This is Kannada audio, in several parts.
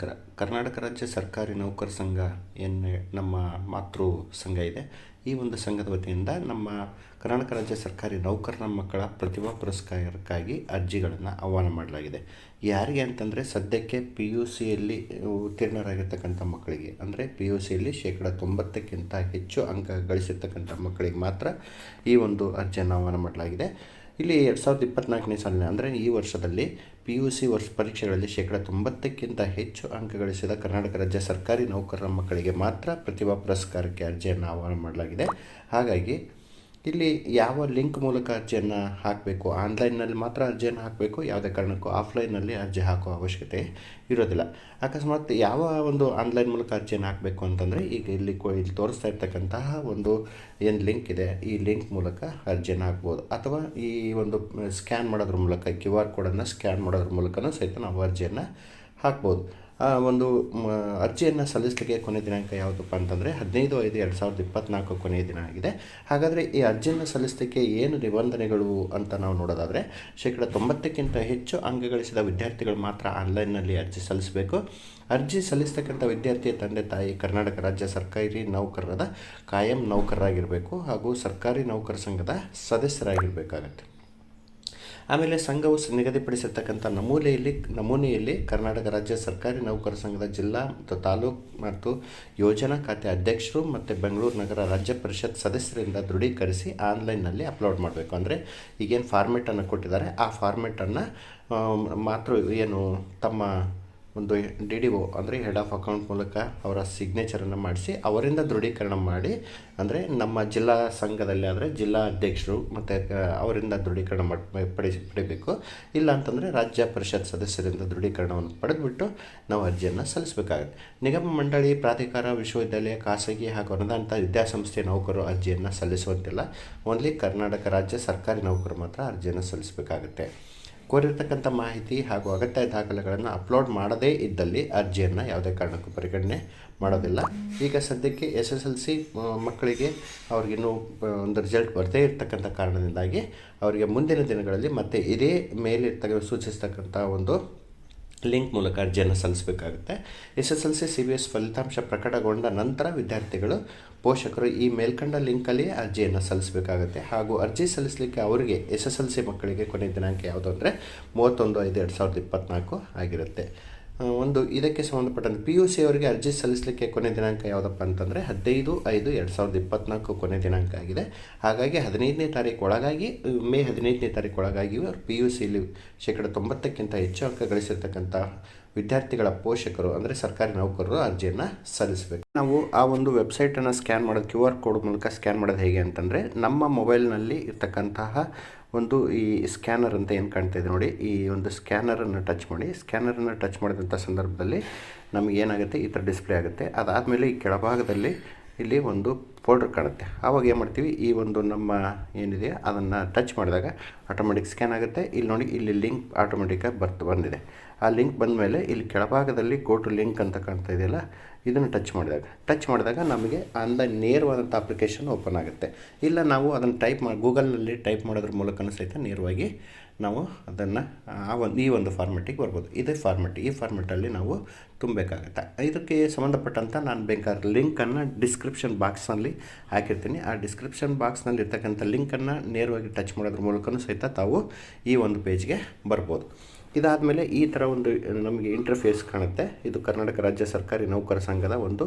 ನಮಸ್ಕಾರ. ಕರ್ನಾಟಕ ರಾಜ್ಯ ಸರ್ಕಾರಿ ನೌಕರ ಸಂಘ ಏನು ನಮ್ಮ ಮಾತೃ ಸಂಘ ಇದೆ. ಈ ಒಂದು ಸಂಘದ ವತಿಯಿಂದ ನಮ್ಮ ಕರ್ನಾಟಕ ರಾಜ್ಯ ಸರ್ಕಾರಿ ನೌಕರರ ಮಕ್ಕಳ ಪ್ರತಿಭಾ ಪುರಸ್ಕಾರಕ್ಕಾಗಿ ಅರ್ಜಿಗಳನ್ನು ಆಹ್ವಾನ ಮಾಡಲಾಗಿದೆ. ಯಾರಿಗೆ ಅಂತಂದರೆ ಸದ್ಯಕ್ಕೆ ಪಿ ಯು ಸಿಯಲ್ಲಿ ಉತ್ತೀರ್ಣರಾಗಿರ್ತಕ್ಕಂಥ ಮಕ್ಕಳಿಗೆ. ಅಂದರೆ ಪಿ ಯು ಸಿಯಲ್ಲಿ ಶೇಕಡ ತೊಂಬತ್ತಕ್ಕಿಂತ ಹೆಚ್ಚು ಅಂಕ ಗಳಿಸಿರ್ತಕ್ಕಂಥ ಮಕ್ಕಳಿಗೆ ಮಾತ್ರ ಈ ಒಂದು ಅರ್ಜಿಯನ್ನು ಆಹ್ವಾನ ಮಾಡಲಾಗಿದೆ. ಇಲ್ಲಿ ಎರಡು ಸಾವಿರದ ಇಪ್ಪತ್ನಾಲ್ಕನೇ ಸಾಲಿನ, ಅಂದರೆ ಈ ವರ್ಷದಲ್ಲಿ ಪಿ ಯು ಸಿ ವರ್ಷ ಪರೀಕ್ಷೆಗಳಲ್ಲಿ ಶೇಕಡ ತೊಂಬತ್ತಕ್ಕಿಂತ ಹೆಚ್ಚು ಅಂಕ ಗಳಿಸಿದ ಕರ್ನಾಟಕ ರಾಜ್ಯ ಸರ್ಕಾರಿ ನೌಕರರ ಮಕ್ಕಳಿಗೆ ಮಾತ್ರ ಪ್ರತಿಭಾ ಪುರಸ್ಕಾರಕ್ಕೆ ಅರ್ಜಿಯನ್ನು ಆಹ್ವಾನ ಮಾಡಲಾಗಿದೆ. ಹಾಗಾಗಿ ಇಲ್ಲಿ ಯಾವ ಲಿಂಕ್ ಮೂಲಕ ಅರ್ಜಿಯನ್ನು ಹಾಕಬೇಕು? ಆನ್ಲೈನ್ನಲ್ಲಿ ಮಾತ್ರ ಅರ್ಜಿಯನ್ನು ಹಾಕಬೇಕು? ಯಾವುದೇ ಕಾರಣಕ್ಕೂ ಆಫ್ಲೈನಲ್ಲಿ ಅರ್ಜಿ ಹಾಕೋ ಅವಶ್ಯಕತೆ ಇರೋದಿಲ್ಲ. ಅಕಸ್ಮಾತ್ ಯಾವ ಒಂದು ಆನ್ಲೈನ್ ಮೂಲಕ ಅರ್ಜಿಯನ್ನು ಹಾಕಬೇಕು ಅಂತಂದರೆ ಈಗ ಇಲ್ಲಿ ಇಲ್ಲಿ ತೋರಿಸ್ತಾ ಇರ್ತಕ್ಕಂತಹ ಒಂದು ಏನು ಲಿಂಕ್ ಇದೆ, ಈ ಲಿಂಕ್ ಮೂಲಕ ಅರ್ಜಿಯನ್ನು ಹಾಕ್ಬೋದು. ಅಥವಾ ಈ ಒಂದು ಸ್ಕ್ಯಾನ್ ಮಾಡೋದ್ರ ಮೂಲಕ, ಕ್ಯೂ ಆರ್ ಕೋಡನ್ನು ಸ್ಕ್ಯಾನ್ ಮಾಡೋದ್ರ ಮೂಲಕನೂ ಸಹಿತ ನಾವು ಅರ್ಜಿಯನ್ನು ಹಾಕ್ಬೋದು. ಒಂದು ಅರ್ಜಿಯನ್ನು ಸಲ್ಲಿಸಲಿಕ್ಕೆ ಕೊನೆ ದಿನಾಂಕ ಯಾವುದಪ್ಪ ಅಂತಂದರೆ ಹದಿನೈದು ಐದು ಎರಡು ಸಾವಿರದ ಇಪ್ಪತ್ತ್ನಾಲ್ಕು ಕೊನೆಯ ದಿನ ಆಗಿದೆ. ಹಾಗಾದರೆ ಈ ಅರ್ಜಿಯನ್ನು ಸಲ್ಲಿಸಲಿಕ್ಕೆ ಏನು ನಿಬಂಧನೆಗಳು ಅಂತ ನಾವು ನೋಡೋದಾದರೆ, ಶೇಕಡ ತೊಂಬತ್ತಕ್ಕಿಂತ ಹೆಚ್ಚು ಅಂಗ ಗಳಿಸಿದ ವಿದ್ಯಾರ್ಥಿಗಳು ಮಾತ್ರ ಆನ್ಲೈನ್ನಲ್ಲಿ ಅರ್ಜಿ ಸಲ್ಲಿಸಬೇಕು. ಅರ್ಜಿ ಸಲ್ಲಿಸ್ತಕ್ಕಂಥ ವಿದ್ಯಾರ್ಥಿಯ ತಂದೆ, ತಾಯಿ ಕರ್ನಾಟಕ ರಾಜ್ಯ ಸರ್ಕಾರಿ ನೌಕರರ ಕಾಯಂ ನೌಕರರಾಗಿರಬೇಕು ಹಾಗೂ ಸರ್ಕಾರಿ ನೌಕರ ಸಂಘದ ಸದಸ್ಯರಾಗಿರಬೇಕಾಗತ್ತೆ. ಆಮೇಲೆ ಸಂಘವು ನಿಗದಿಪಡಿಸಿರ್ತಕ್ಕಂಥ ನಮೂನೆಯಲ್ಲಿ ನಮೂನೆಯಲ್ಲಿ ಕರ್ನಾಟಕ ರಾಜ್ಯ ಸರ್ಕಾರಿ ನೌಕರ ಸಂಘದ ಜಿಲ್ಲಾ ಮತ್ತು ತಾಲೂಕು ಮತ್ತು ಯೋಜನಾ ಖಾತೆ ಅಧ್ಯಕ್ಷರು ಮತ್ತು ಬೆಂಗಳೂರು ನಗರ ರಾಜ್ಯ ಪರಿಷತ್ ಸದಸ್ಯರಿಂದ ದೃಢೀಕರಿಸಿ ಆನ್ಲೈನ್ನಲ್ಲಿ ಅಪ್ಲೋಡ್ ಮಾಡಬೇಕು. ಅಂದರೆ ಈಗೇನು ಫಾರ್ಮೆಟನ್ನು ಕೊಟ್ಟಿದ್ದಾರೆ. ಆ ಫಾರ್ಮೆಟನ್ನು ಮಾತ್ರ ಏನು ತಮ್ಮ ಒಂದು ಡಿ ಡಿ ಒ ಅಂದರೆ ಹೆಡ್ ಆಫ್ ಅಕೌಂಟ್ ಮೂಲಕ ಅವರ ಸಿಗ್ನೇಚರನ್ನು ಮಾಡಿಸಿ ಅವರಿಂದ ದೃಢೀಕರಣ ಮಾಡಿ, ಅಂದರೆ ನಮ್ಮ ಜಿಲ್ಲಾ ಸಂಘದಲ್ಲಿ ಆದರೆ ಜಿಲ್ಲಾ ಅಧ್ಯಕ್ಷರು ಮತ್ತು ಅವರಿಂದ ದೃಢೀಕರಣ ಮಾಡಿ ಪಡಿಸಿ ಪಡಿಬೇಕು. ಇಲ್ಲ ಅಂತಂದರೆ ರಾಜ್ಯ ಪರಿಷತ್ ಸದಸ್ಯರಿಂದ ದೃಢೀಕರಣವನ್ನು ಪಡೆದುಬಿಟ್ಟು ನಾವು ಅರ್ಜಿಯನ್ನು ಸಲ್ಲಿಸಬೇಕಾಗುತ್ತೆ. ನಿಗಮ ಮಂಡಳಿ, ಪ್ರಾಧಿಕಾರ, ವಿಶ್ವವಿದ್ಯಾಲಯ, ಖಾಸಗಿ ಹಾಗೂ ಅನುದಾನಿತ ವಿದ್ಯಾಸಂಸ್ಥೆ ನೌಕರರು ಅರ್ಜಿಯನ್ನು ಸಲ್ಲಿಸುವಂತಿಲ್ಲ. ಓನ್ಲಿ ಕರ್ನಾಟಕ ರಾಜ್ಯ ಸರ್ಕಾರಿ ನೌಕರು ಮಾತ್ರ ಅರ್ಜಿಯನ್ನು ಸಲ್ಲಿಸಬೇಕಾಗುತ್ತೆ. ಕೋರಿರ್ತಕ್ಕಂಥ ಮಾಹಿತಿ ಹಾಗೂ ಅಗತ್ಯ ದಾಖಲೆಗಳನ್ನು ಅಪ್ಲೋಡ್ ಮಾಡದೇ ಇದ್ದಲ್ಲಿ ಅರ್ಜಿಯನ್ನು ಯಾವುದೇ ಕಾರಣಕ್ಕೂ ಪರಿಗಣನೆ ಮಾಡೋದಿಲ್ಲ. ಈಗ ಸದ್ಯಕ್ಕೆ ಎಸ್ ಎಸ್ ಎಲ್ ಸಿ ಮಕ್ಕಳಿಗೆ ಅವ್ರಿಗಿನ್ನೂ ಒಂದು ರಿಸಲ್ಟ್ ಬರದೇ ಇರತಕ್ಕಂಥ ಕಾರಣದಿಂದಾಗಿ ಅವರಿಗೆ ಮುಂದಿನ ದಿನಗಳಲ್ಲಿ ಮತ್ತೆ ಇದೇ ಮೇಲಿರ್ತಕ್ಕ ಸೂಚಿಸ್ತಕ್ಕಂಥ ಒಂದು ಲಿಂಕ್ ಮೂಲಕ ಅರ್ಜಿಯನ್ನು ಸಲ್ಲಿಸಬೇಕಾಗುತ್ತೆ. S S L C C B S ಫಲಿತಾಂಶ ಪ್ರಕಟಗೊಂಡ ನಂತರ ವಿದ್ಯಾರ್ಥಿಗಳು, ಪೋಷಕರು ಈ ಮೇಲ್ಕಂಡ ಲಿಂಕಲ್ಲಿ ಅರ್ಜಿಯನ್ನು ಸಲ್ಲಿಸಬೇಕಾಗುತ್ತೆ. ಹಾಗೂ ಅರ್ಜಿ ಸಲ್ಲಿಸಲಿಕ್ಕೆ ಅವರಿಗೆ ಎಸ್ ಎಸ್ ಎಲ್ ಸಿ ಮಕ್ಕಳಿಗೆ ಕೊನೆ ದಿನಾಂಕ ಯಾವುದು ಅಂದರೆ ಮೂವತ್ತೊಂದು ಐದು ಎರಡು ಸಾವಿರದ ಇಪ್ಪತ್ತ್ನಾಲ್ಕು ಆಗಿರುತ್ತೆ. ಒಂದು ಇದಕ್ಕೆ ಸಂಬಂಧಪಟ್ಟಂತೆ ಪಿ ಯು ಸಿ ಅವರಿಗೆ ಅರ್ಜಿ ಸಲ್ಲಿಸಲಿಕ್ಕೆ ಕೊನೆ ದಿನಾಂಕ ಯಾವುದಪ್ಪ ಅಂತಂದರೆ ಹದಿನೈದು ಐದು ಎರಡು ಸಾವಿರದ ಇಪ್ಪತ್ನಾಲ್ಕು ಕೊನೆ ದಿನಾಂಕ ಆಗಿದೆ. ಹಾಗಾಗಿ ಹದಿನೈದನೇ ತಾರೀಕು ಒಳಗಾಗಿ, ಮೇ ಹದಿನೈದನೇ ತಾರೀಕು ಒಳಗಾಗಿ ಅವರು ಪಿ ಯು ಸಿಲಿ ಶೇಕಡ ತೊಂಬತ್ತಕ್ಕಿಂತ ಹೆಚ್ಚು ಅಂಕ ಗಳಿಸಿರ್ತಕ್ಕಂಥ ವಿದ್ಯಾರ್ಥಿಗಳ ಪೋಷಕರು, ಅಂದರೆ ಸರ್ಕಾರಿ ನೌಕರರು ಅರ್ಜಿಯನ್ನು ಸಲ್ಲಿಸಬೇಕು. ನಾವು ಆ ಒಂದು ವೆಬ್ಸೈಟನ್ನು ಸ್ಕ್ಯಾನ್ ಮಾಡೋದು, ಕ್ಯೂ ಆರ್ ಕೋಡ್ ಮೂಲಕ ಸ್ಕ್ಯಾನ್ ಮಾಡೋದು ಹೇಗೆ ಅಂತಂದರೆ, ನಮ್ಮ ಮೊಬೈಲ್ನಲ್ಲಿ ಇರ್ತಕ್ಕಂತಹ ಒಂದು ಈ ಸ್ಕ್ಯಾನರ್ ಅಂತ ಏನು ಕಾಣ್ತಾ ಇದೆ ನೋಡಿ, ಈ ಒಂದು ಸ್ಕ್ಯಾನರನ್ನು ಟಚ್ ಮಾಡಿ, ಸ್ಕ್ಯಾನರನ್ನು ಟಚ್ ಮಾಡಿದಂಥ ಸಂದರ್ಭದಲ್ಲಿ ನಮಗೇನಾಗುತ್ತೆ ಈ ಥರ ಡಿಸ್ಪ್ಲೇ ಆಗುತ್ತೆ. ಅದಾದಮೇಲೆ ಈ ಕೆಳಭಾಗದಲ್ಲಿ ಇಲ್ಲಿ ಒಂದು ಫೋಲ್ಡರ್ ಕಾಣುತ್ತೆ. ಆವಾಗ ಏನು ಮಾಡ್ತೀವಿ? ಈ ಒಂದು ನಮ್ಮ ಏನಿದೆ, ಅದನ್ನು ಟಚ್ ಮಾಡಿದಾಗ ಆಟೋಮೆಟಿಕ್ ಸ್ಕ್ಯಾನ್ ಆಗುತ್ತೆ. ಇಲ್ಲಿ ನೋಡಿ, ಇಲ್ಲಿ ಲಿಂಕ್ ಆಟೋಮೆಟಿಕ್ಕಾಗಿ ಬರ್ತು, ಬಂದಿದೆ. ಆ ಲಿಂಕ್ ಬಂದ ಮೇಲೆ ಇಲ್ಲಿ ಕೆಳಭಾಗದಲ್ಲಿ ಗೋ ಲಿಂಕ್ ಅಂತ ಕಾಣ್ತಾ ಇದೆಯಲ್ಲ, ಇದನ್ನು ಟಚ್ ಮಾಡಿದಾಗ. ಟಚ್ ಮಾಡಿದಾಗ ನಮಗೆ ಅಂದ ನೇರವಾದಂಥ ಅಪ್ಲಿಕೇಶನ್ ಓಪನ್ ಆಗುತ್ತೆ. ಇಲ್ಲ ನಾವು ಅದನ್ನು ಟೈಪ್ ಮಾಡಿ ಗೂಗಲ್ನಲ್ಲಿ ಟೈಪ್ ಮಾಡೋದ್ರ ಮೂಲಕನೂ ಸಹಿತ ನೇರವಾಗಿ ನಾವು ಅದನ್ನು ಆ ಒಂದು, ಈ ಒಂದು ಫಾರ್ಮೆಟಿಗೆ ಬರ್ಬೋದು. ಇದೇ ಫಾರ್ಮೆಟ್ ಈ ಫಾರ್ಮೆಟಲ್ಲಿ ನಾವು ತುಂಬಬೇಕಾಗತ್ತೆ. ಇದಕ್ಕೆ ಸಂಬಂಧಪಟ್ಟಂಥ ನಾನು ಬೇಕಾದ ಲಿಂಕನ್ನು ಡಿಸ್ಕ್ರಿಪ್ಷನ್ ಬಾಕ್ಸ್ನಲ್ಲಿ ಹಾಕಿರ್ತೀನಿ. ಆ ಡಿಸ್ಕ್ರಿಪ್ಷನ್ ಬಾಕ್ಸ್ನಲ್ಲಿ ಇರ್ತಕ್ಕಂಥ ಲಿಂಕನ್ನು ನೇರವಾಗಿ ಟಚ್ ಮಾಡೋದ್ರ ಮೂಲಕನೂ ಸಹಿತ ತಾವು ಈ ಒಂದು ಪೇಜ್ಗೆ ಬರ್ಬೋದು. ಇದಾದಮೇಲೆ ಈ ಥರ ಒಂದು ನಮಗೆ ಇಂಟರ್ಫೇಸ್ ಕಾಣುತ್ತೆ. ಇದು ಕರ್ನಾಟಕ ರಾಜ್ಯ ಸರ್ಕಾರಿ ನೌಕರ ಸಂಘದ ಒಂದು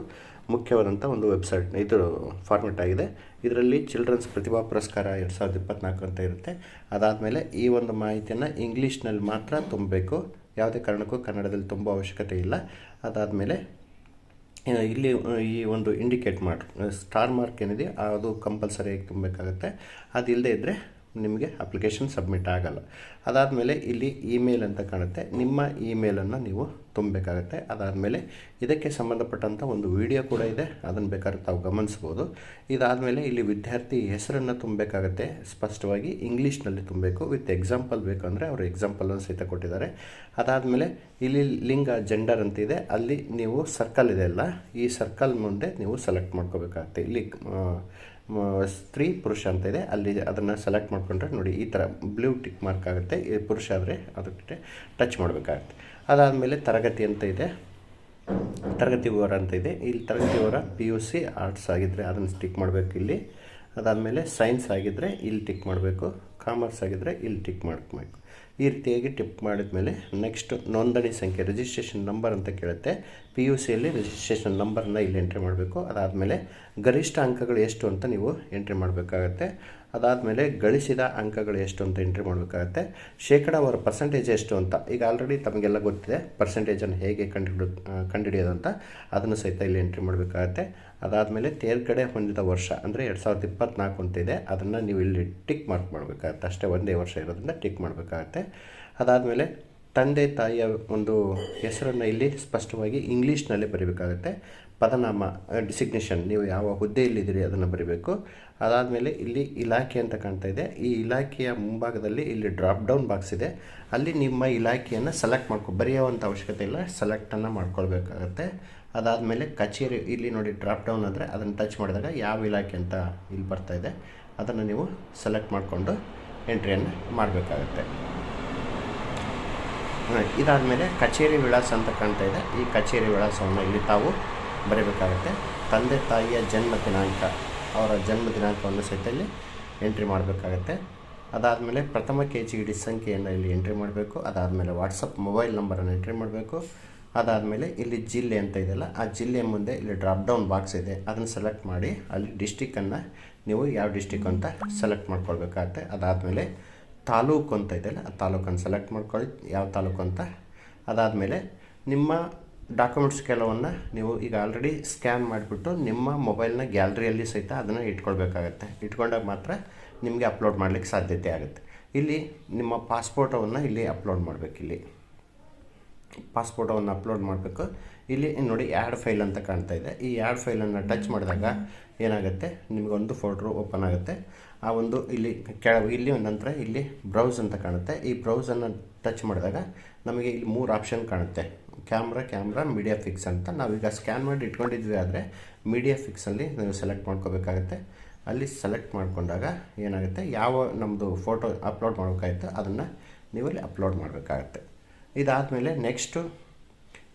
ಮುಖ್ಯವಾದಂಥ ಒಂದು ವೆಬ್ಸೈಟ್. ಇದು ಫಾರ್ಮೆಟ್ ಆಗಿದೆ. ಇದರಲ್ಲಿ ಚಿಲ್ಡ್ರನ್ಸ್ ಪ್ರತಿಭಾ ಪುರಸ್ಕಾರ ಎರಡು ಸಾವಿರದ ಇಪ್ಪತ್ತ್ನಾಲ್ಕು ಅಂತ ಇರುತ್ತೆ. ಅದಾದಮೇಲೆ ಈ ಒಂದು ಮಾಹಿತಿಯನ್ನು ಇಂಗ್ಲೀಷ್ನಲ್ಲಿ ಮಾತ್ರ ತುಂಬಬೇಕು. ಯಾವುದೇ ಕಾರಣಕ್ಕೂ ಕನ್ನಡದಲ್ಲಿ ತುಂಬ ಅವಶ್ಯಕತೆ ಇಲ್ಲ. ಅದಾದಮೇಲೆ ಇಲ್ಲಿ, ಈ ಒಂದು ಇಂಡಿಕೇಟ್ ಮಾರ್ಕ್ ಸ್ಟಾರ್ ಮಾರ್ಕ್ ಏನಿದೆ, ಅದು ಕಂಪಲ್ಸರಿಯಾಗಿ ತುಂಬಬೇಕಾಗುತ್ತೆ. ಅದಿಲ್ಲದೆ ಇದ್ದರೆ ನಿಮಗೆ ಅಪ್ಲಿಕೇಶನ್ ಸಬ್ಮಿಟ್ ಆಗಲ್ಲ. ಅದಾದಮೇಲೆ ಇಲ್ಲಿ ಇಮೇಲ್ ಅಂತ ಕಾಣುತ್ತೆ. ನಿಮ್ಮ ಇಮೇಲನ್ನು ನೀವು ತುಂಬಬೇಕಾಗತ್ತೆ. ಅದಾದಮೇಲೆ ಇದಕ್ಕೆ ಸಂಬಂಧಪಟ್ಟಂಥ ಒಂದು ವಿಡಿಯೋ ಕೂಡ ಇದೆ. ಅದನ್ನು ಬೇಕಾದ್ರೆ ತಾವು ಗಮನಿಸ್ಬೋದು ಇದಾದಮೇಲೆ ಇಲ್ಲಿ ವಿದ್ಯಾರ್ಥಿ ಹೆಸರನ್ನು ತುಂಬಬೇಕಾಗತ್ತೆ. ಸ್ಪಷ್ಟವಾಗಿ ಇಂಗ್ಲೀಷ್ನಲ್ಲಿ ತುಂಬಬೇಕು. ವಿತ್ ಎಕ್ಸಾಂಪಲ್ ಬೇಕು ಅಂದರೆ ಅವರು ಎಕ್ಸಾಂಪಲನ್ನು ಸಹಿತ ಕೊಟ್ಟಿದ್ದಾರೆ. ಅದಾದಮೇಲೆ ಇಲ್ಲಿ ಲಿಂಗ ಜೆಂಡರ್ ಅಂತ ಇದೆ. ಅಲ್ಲಿ ನೀವು ಸರ್ಕಲ್ ಇದೆ ಅಲ್ಲ. ಈ ಸರ್ಕಲ್ ಮುಂದೆ ನೀವು ಸೆಲೆಕ್ಟ್ ಮಾಡ್ಕೋಬೇಕಾಗತ್ತೆ. ಇಲ್ಲಿ ಸ್ತ್ರೀ, ಪುರುಷ ಅಂತ ಇದೆ. ಅಲ್ಲಿ ಅದನ್ನು ಸೆಲೆಕ್ಟ್ ಮಾಡಿಕೊಂಡ್ರೆ ನೋಡಿ ಈ ಥರ ಬ್ಲೂ ಟಿಕ್ ಮಾರ್ಕ್ ಆಗುತ್ತೆ. ಪುರುಷ ಆದರೆ ಅದಕ್ಕೆ ಟಚ್ ಮಾಡಬೇಕಾಗುತ್ತೆ. ಅದಾದಮೇಲೆ ತರಗತಿ ಅಂತ ಇದೆ. ತರಗತಿ ವಿವರ ಅಂತ ಇದೆ. ಇಲ್ಲಿ ತರಗತಿ ವಿವರ ಪಿ ಯು ಸಿ ಆರ್ಟ್ಸ್ ಆಗಿದ್ದರೆ ಅದನ್ನು ಟಿಕ್ ಮಾಡಬೇಕು ಇಲ್ಲಿ. ಅದಾದಮೇಲೆ ಸೈನ್ಸ್ ಆಗಿದ್ದರೆ ಇಲ್ಲಿ ಟಿಕ್ ಮಾಡಬೇಕು. ಕಾಮರ್ಸ್ ಆಗಿದ್ದರೆ ಇಲ್ಲಿ ಟಿಕ್ ಮಾಡಬೇಕು. ಈ ರೀತಿಯಾಗಿ ಟಿಪ್ ಮಾಡಿದ್ಮೇಲೆ ನೆಕ್ಸ್ಟ್ ನೋಂದಣಿ ಸಂಖ್ಯೆ ರಿಜಿಸ್ಟ್ರೇಷನ್ ನಂಬರ್ ಅಂತ ಕೇಳುತ್ತೆ. ಪಿ ಯು ಸಿಯಲ್ಲಿ ರಿಜಿಸ್ಟ್ರೇಷನ್ ನಂಬರನ್ನ ಇಲ್ಲಿ ಎಂಟ್ರಿ ಮಾಡಬೇಕು. ಅದಾದಮೇಲೆ ಗರಿಷ್ಠ ಅಂಕಗಳು ಎಷ್ಟು ಅಂತ ನೀವು ಎಂಟ್ರಿ ಮಾಡಬೇಕಾಗತ್ತೆ. ಅದಾದಮೇಲೆ ಗಳಿಸಿದ ಅಂಕಗಳು ಎಷ್ಟು ಅಂತ ಎಂಟ್ರಿ ಮಾಡಬೇಕಾಗತ್ತೆ. ಶೇಕಡಾವಾರು ಪರ್ಸೆಂಟೇಜ್ ಎಷ್ಟು ಅಂತ, ಈಗ ಆಲ್ರೆಡಿ ತಮಗೆಲ್ಲ ಗೊತ್ತಿದೆ ಪರ್ಸೆಂಟೇಜನ್ನು ಹೇಗೆ ಕಂಡು ಕಂಡುಹಿಡಿಯೋದು ಅಂತ. ಅದನ್ನು ಸಹಿತ ಇಲ್ಲಿ ಎಂಟ್ರಿ ಮಾಡಬೇಕಾಗತ್ತೆ. ಅದಾದಮೇಲೆ ತೇರ್ಗಡೆ ಹೊಂದಿದ ವರ್ಷ ಅಂದರೆ ಎರಡು ಸಾವಿರದ ಇಪ್ಪತ್ತ್ನಾಲ್ಕು ಅಂತ ಇದೆ. ಅದನ್ನು ನೀವು ಇಲ್ಲಿ ಟಿಕ್ ಮಾರ್ಕ್ ಮಾಡಬೇಕಾಗತ್ತೆ. ಅಷ್ಟೇ ಒಂದೇ ವರ್ಷ ಇರೋದ್ರಿಂದ ಟಿಕ್ ಮಾಡಬೇಕಾಗತ್ತೆ. ಅದಾದಮೇಲೆ ತಂದೆ ತಾಯಿಯ ಒಂದು ಹೆಸರನ್ನು ಇಲ್ಲಿ ಸ್ಪಷ್ಟವಾಗಿ ಇಂಗ್ಲೀಷ್ನಲ್ಲಿ ಬರೀಬೇಕಾಗುತ್ತೆ. ಪದನಾಮ ಡಿಸಿಗ್ನೇಷನ್ ನೀವು ಯಾವ ಹುದ್ದೆಯಲ್ಲಿದ್ದೀರಿ ಅದನ್ನು ಬರೀಬೇಕು. ಅದಾದಮೇಲೆ ಇಲ್ಲಿ ಇಲಾಖೆ ಅಂತ ಕಾಣ್ತಾ ಇದೆ. ಈ ಇಲಾಖೆಯ ಮುಂಭಾಗದಲ್ಲಿ ಇಲ್ಲಿ ಡ್ರಾಪ್ ಡೌನ್ ಬಾಕ್ಸ್ ಇದೆ. ಅಲ್ಲಿ ನಿಮ್ಮ ಇಲಾಖೆಯನ್ನು ಸೆಲೆಕ್ಟ್ ಮಾಡ್ಕೊ, ಬರೆಯುವಂಥ ಅವಶ್ಯಕತೆ ಇಲ್ಲ ಸೆಲೆಕ್ಟನ್ನು ಮಾಡ್ಕೊಳ್ಬೇಕಾಗತ್ತೆ. ಅದಾದಮೇಲೆ ಕಚೇರಿ, ಇಲ್ಲಿ ನೋಡಿ ಡ್ರಾಪ್ ಡೌನ್ ಅಂದರೆ ಅದನ್ನು ಟಚ್ ಮಾಡಿದಾಗ ಯಾವ ಇಲಾಖೆ ಅಂತ ಇಲ್ಲಿ ಬರ್ತಾ ಇದೆ. ಅದನ್ನು ನೀವು ಸೆಲೆಕ್ಟ್ ಮಾಡಿಕೊಂಡು ಎಂಟ್ರಿಯನ್ನು ಮಾಡಬೇಕಾಗತ್ತೆ. ಇದಾದಮೇಲೆ ಕಚೇರಿ ವಿಳಾಸ ಅಂತ ಕಾಣ್ತಾ ಇದೆ. ಈ ಕಚೇರಿ ವಿಳಾಸವನ್ನು ಇಲ್ಲಿ ತಾವು ಬರೀಬೇಕಾಗುತ್ತೆ. ತಂದೆ, ತಾಯಿಯ ಜನ್ಮ ದಿನಾಂಕ, ಅವರ ಜನ್ಮ ದಿನಾಂಕವನ್ನು ಸಹಿತ ಇಲ್ಲಿ ಎಂಟ್ರಿ ಮಾಡಬೇಕಾಗತ್ತೆ. ಅದಾದಮೇಲೆ ಪ್ರಥಮ ಕೆ ಜಿ ಡಿ ಸಂಖ್ಯೆಯನ್ನು ಇಲ್ಲಿ ಎಂಟ್ರಿ ಮಾಡಬೇಕು. ಅದಾದಮೇಲೆ ವಾಟ್ಸಪ್ ಮೊಬೈಲ್ ನಂಬರನ್ನು ಎಂಟ್ರಿ ಮಾಡಬೇಕು. ಅದಾದಮೇಲೆ ಇಲ್ಲಿ ಜಿಲ್ಲೆ ಅಂತ ಇದೆಯಲ್ಲ, ಆ ಜಿಲ್ಲೆ ಮುಂದೆ ಇಲ್ಲಿ ಡ್ರಾಪ್ ಡೌನ್ ಬಾಕ್ಸ್ ಇದೆ. ಅದನ್ನು ಸೆಲೆಕ್ಟ್ ಮಾಡಿ ಅಲ್ಲಿ ಡಿಸ್ಟಿಕ್ಕನ್ನು ನೀವು ಯಾವ ಡಿಸ್ಟಿಕ್ ಅಂತ ಸೆಲೆಕ್ಟ್ ಮಾಡ್ಕೊಳ್ಬೇಕಾಗತ್ತೆ. ಅದಾದಮೇಲೆ ತಾಲೂಕು ಅಂತ ಇದೆಯಲ್ಲ, ಆ ತಾಲೂಕನ್ನು ಸೆಲೆಕ್ಟ್ ಮಾಡ್ಕೊಳ್ಳಿ. ಯಾವ ತಾಲೂಕು ಅಂತ? ಅದಾದಮೇಲೆ ನಿಮ್ಮ ಡಾಕ್ಯುಮೆಂಟ್ಸ್ ಕೆಲವನ್ನು ನೀವು ಈಗ ಆಲ್ರೆಡಿ ಸ್ಕ್ಯಾನ್ ಮಾಡಿಬಿಟ್ಟು ನಿಮ್ಮ ಮೊಬೈಲ್ನ ಗ್ಯಾಲರಿಯಲ್ಲಿ ಸಹಿತ ಅದನ್ನು ಇಟ್ಕೊಳ್ಬೇಕಾಗತ್ತೆ. ಇಟ್ಕೊಂಡಾಗ ಮಾತ್ರ ನಿಮಗೆ ಅಪ್ಲೋಡ್ ಮಾಡಲಿಕ್ಕೆ ಸಾಧ್ಯತೆ ಆಗುತ್ತೆ. ಇಲ್ಲಿ ನಿಮ್ಮ ಪಾಸ್ಪೋರ್ಟವನ್ನು ಇಲ್ಲಿ ಅಪ್ಲೋಡ್ ಮಾಡಬೇಕು ಇಲ್ಲಿ. ಪಾಸ್ಪೋರ್ಟವನ್ನು ಅಪ್ಲೋಡ್ ಮಾಡಬೇಕು. ಇಲ್ಲಿ ನೋಡಿ ಆ್ಯಡ್ ಫೈಲ್ ಅಂತ ಕಾಣ್ತಾ ಇದೆ. ಈ ಆ್ಯಡ್ ಫೈಲನ್ನು ಟಚ್ ಮಾಡಿದಾಗ ಏನಾಗುತ್ತೆ? ನಿಮಗೊಂದು ಫೋಟೋ ಓಪನ್ ಆಗುತ್ತೆ. ಆ ಒಂದು ಇಲ್ಲಿ ಕೆಳ ಇಲ್ಲಿ ನಂತರ ಇಲ್ಲಿ ಬ್ರೌಸ್ ಅಂತ ಕಾಣುತ್ತೆ. ಈ ಬ್ರೌಸನ್ನು ಟಚ್ ಮಾಡಿದಾಗ ನಮಗೆ ಇಲ್ಲಿ ಮೂರು ಆಪ್ಷನ್ ಕಾಣುತ್ತೆ. ಕ್ಯಾಮ್ರಾ ಕ್ಯಾಮ್ರಾ ಮೀಡಿಯಾ ಫಿಕ್ಸ್ ಅಂತ ನಾವೀಗ ಸ್ಕ್ಯಾನ್ ಮಾಡಿ ಇಟ್ಕೊಂಡಿದ್ವಿ ಆದರೆ ಮೀಡಿಯಾ ಫಿಕ್ಸಲ್ಲಿ ನೀವು ಸೆಲೆಕ್ಟ್ ಮಾಡ್ಕೋಬೇಕಾಗತ್ತೆ. ಅಲ್ಲಿ ಸೆಲೆಕ್ಟ್ ಮಾಡಿಕೊಂಡಾಗ ಏನಾಗುತ್ತೆ? ಯಾವ ನಮ್ಮದು ಫೋಟೋ ಅಪ್ಲೋಡ್ ಮಾಡಬೇಕಾಗಿತ್ತು ಅದನ್ನು ನೀವಲ್ಲಿ ಅಪ್ಲೋಡ್ ಮಾಡಬೇಕಾಗತ್ತೆ. ಇದಾದಮೇಲೆ ನೆಕ್ಸ್ಟು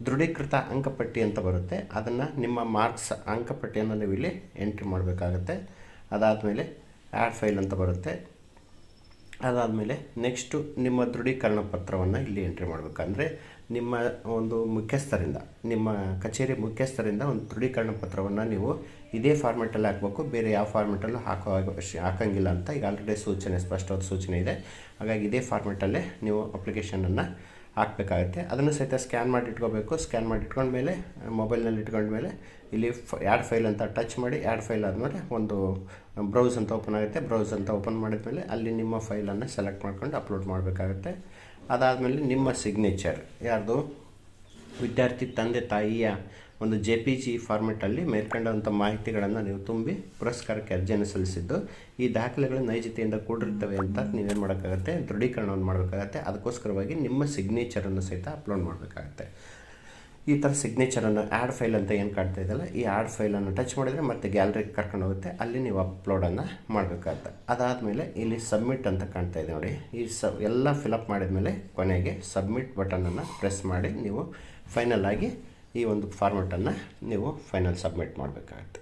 ದೃಢೀಕೃತ ಅಂಕಪಟ್ಟಿ ಅಂತ ಬರುತ್ತೆ. ಅದನ್ನು ನಿಮ್ಮ ಮಾರ್ಕ್ಸ್ ಅಂಕಪಟ್ಟಿಯನ್ನು ನೀವು ಇಲ್ಲಿ ಎಂಟ್ರಿ ಮಾಡಬೇಕಾಗತ್ತೆ. ಅದಾದಮೇಲೆ ಆ್ಯಡ್ ಫೈಲ್ ಅಂತ ಬರುತ್ತೆ. ಅದಾದಮೇಲೆ ನೆಕ್ಸ್ಟು ನಿಮ್ಮ ದೃಢೀಕರಣ ಪತ್ರವನ್ನು ಇಲ್ಲಿ ಎಂಟ್ರಿ ಮಾಡಬೇಕಂದ್ರೆ ನಿಮ್ಮ ಒಂದು ಮುಖ್ಯಸ್ಥರಿಂದ, ನಿಮ್ಮ ಕಚೇರಿ ಮುಖ್ಯಸ್ಥರಿಂದ ಒಂದು ದೃಢೀಕರಣ ಪತ್ರವನ್ನು ನೀವು ಇದೇ ಫಾರ್ಮೆಟಲ್ಲಿ ಹಾಕಬೇಕು. ಬೇರೆ ಯಾವ ಫಾರ್ಮೆಟಲ್ಲೂ ಹಾಕೋ ಹಾಕೋಂಗಿಲ್ಲ ಅಂತ ಈಗ ಆಲ್ರೆಡಿ ಸೂಚನೆ, ಸ್ಪಷ್ಟವಾದ ಸೂಚನೆ ಇದೆ. ಹಾಗಾಗಿ ಇದೇ ಫಾರ್ಮೆಟಲ್ಲೇ ನೀವು ಅಪ್ಲಿಕೇಶನನ್ನು ಹಾಕಬೇಕಾಗುತ್ತೆ. ಅದನ್ನು ಸಹಿತ ಸ್ಕ್ಯಾನ್ ಮಾಡಿ ಇಟ್ಕೋಬೇಕು. ಸ್ಕ್ಯಾನ್ ಮಾಡಿ ಇಟ್ಕೊಂಡ್ಮೇಲೆ ಮೊಬೈಲ್ನಲ್ಲಿ ಇಟ್ಕೊಂಡ್ಮೇಲೆ ಇಲ್ಲಿ ಫ ಆ್ಯಡ್ ಫೈಲ್ ಅಂತ ಟಚ್ ಮಾಡಿ ಆ್ಯಡ್ ಫೈಲ್ ಆದಮೇಲೆ ಒಂದು ಬ್ರೌಸ್ ಅಂತ ಓಪನ್ ಆಗುತ್ತೆ. ಬ್ರೌಸ್ ಅಂತ ಓಪನ್ ಮಾಡಿದ್ಮೇಲೆ ಅಲ್ಲಿ ನಿಮ್ಮ ಫೈಲನ್ನು ಸೆಲೆಕ್ಟ್ ಮಾಡ್ಕೊಂಡು ಅಪ್ಲೋಡ್ ಮಾಡಬೇಕಾಗುತ್ತೆ. ಅದಾದಮೇಲೆ ನಿಮ್ಮ ಸಿಗ್ನೇಚರ್ ಯಾರ್ದು? ವಿದ್ಯಾರ್ಥಿ, ತಂದೆ, ತಾಯಿಯ ಒಂದು ಜೆ ಪಿ ಜಿ ಫಾರ್ಮೆಟಲ್ಲಿ ಮೇಲ್ಕಂಡಂಥ ಮಾಹಿತಿಗಳನ್ನು ನೀವು ತುಂಬಿ ಪುರಸ್ಕಾರಕ್ಕೆ ಅರ್ಜಿಯನ್ನು ಸಲ್ಲಿಸಿದ್ದು, ಈ ದಾಖಲೆಗಳು ನೈಜತೆಯಿಂದ ಕೂಡಿರ್ತವೆ ಅಂತ ನೀವೇನು ಮಾಡೋಕ್ಕಾಗತ್ತೆ? ದೃಢೀಕರಣವನ್ನು ಮಾಡಬೇಕಾಗತ್ತೆ. ಅದಕ್ಕೋಸ್ಕರವಾಗಿ ನಿಮ್ಮ ಸಿಗ್ನೇಚರನ್ನು ಸಹಿತ ಅಪ್ಲೋಡ್ ಮಾಡಬೇಕಾಗತ್ತೆ. ಈ ಥರ ಸಿಗ್ನೇಚರನ್ನು ಆ್ಯಡ್ ಫೈಲ್ ಅಂತ ಏನು ಕಾಣ್ತಾ ಇದೆಯಲ್ಲ, ಈ ಆ್ಯಡ್ ಫೈಲನ್ನು ಟಚ್ ಮಾಡಿದರೆ ಮತ್ತೆ ಗ್ಯಾಲರಿಗೆ ಕರ್ಕೊಂಡು ಹೋಗುತ್ತೆ. ಅಲ್ಲಿ ನೀವು ಅಪ್ಲೋಡನ್ನು ಮಾಡಬೇಕಾಗುತ್ತೆ ಅದಾದಮೇಲೆ ಇಲ್ಲಿ ಸಬ್ಮಿಟ್ ಅಂತ ಕಾಣ್ತಾ ಇದೆ ನೋಡಿ. ಈ ಸ ಎಲ್ಲ ಫಿಲಪ್ ಮಾಡಿದ್ಮೇಲೆ ಕೊನೆಗೆ ಸಬ್ಮಿಟ್ ಬಟನನ್ನು ಪ್ರೆಸ್ ಮಾಡಿ ನೀವು ಫೈನಲ್ ಆಗಿ ಈ ಒಂದು ಫಾರ್ಮೆಟನ್ನು ನೀವು ಫೈನಲ್ ಸಬ್ಮಿಟ್ ಮಾಡಬೇಕಾಗತ್ತೆ.